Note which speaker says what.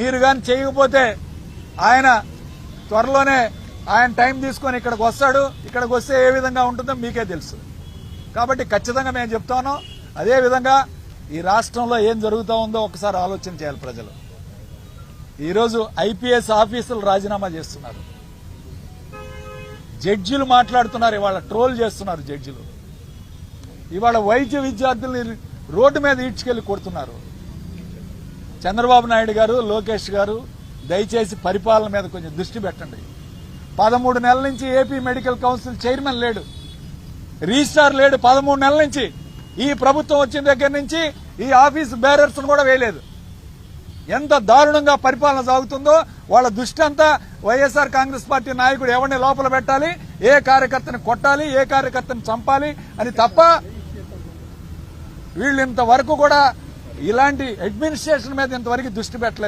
Speaker 1: మీరు కానీ చేయకపోతే ఆయన త్వరలోనే ఆయన టైం తీసుకొని ఇక్కడికి వస్తాడు. ఇక్కడికి వస్తే ఏ విధంగా ఉంటుందో మీకే తెలుసు. కాబట్టి ఖచ్చితంగా మేము చెప్తాను అదేవిధంగా ఈ రాష్ట్రంలో ఏం జరుగుతూ ఉందో ఒకసారి ఆలోచన చేయాలి ప్రజలు. ఈరోజు ఐపీఎస్ ఆఫీసులు రాజీనామా చేస్తున్నారు. జడ్జిలు మాట్లాడుతున్నారు. ఇవాళ ట్రోల్ చేస్తున్నారు జడ్జిలు. ఇవాళ వైద్య విద్యార్థుల్ని రోడ్డు మీద ఈడ్చుకెళ్ళి కొడుతున్నారు. చంద్రబాబు నాయుడు గారు లోకేష్ గారు దయచేసి పరిపాలన మీద కొంచెం దృష్టి పెట్టండి. పదమూడు నెలల నుంచి ఏపీ మెడికల్ కౌన్సిల్ చైర్మన్ లేడు. రిజిస్టార్ లేడు పదమూడు నెలల నుంచి. ఈ ప్రభుత్వం వచ్చిన దగ్గర నుంచి ఈ ఆఫీస్ బేరర్స్ కూడా వేయలేదు. ఎంత దారుణంగా పరిపాలన సాగుతుందో వాళ్ళ దృష్టి అంతా వైఎస్ఆర్ కాంగ్రెస్ పార్టీ నాయకుడు ఎవరిని లోపల పెట్టాలి ఏ కార్యకర్తని కొట్టాలి ఏ కార్యకర్తని చంపాలి అని తప్ప వీళ్ళు ఇంతవరకు కూడా ఇలాంటి అడ్మినిస్ట్రేషన్ మీద ఇంతవరకు దృష్టి పెట్టలేదు.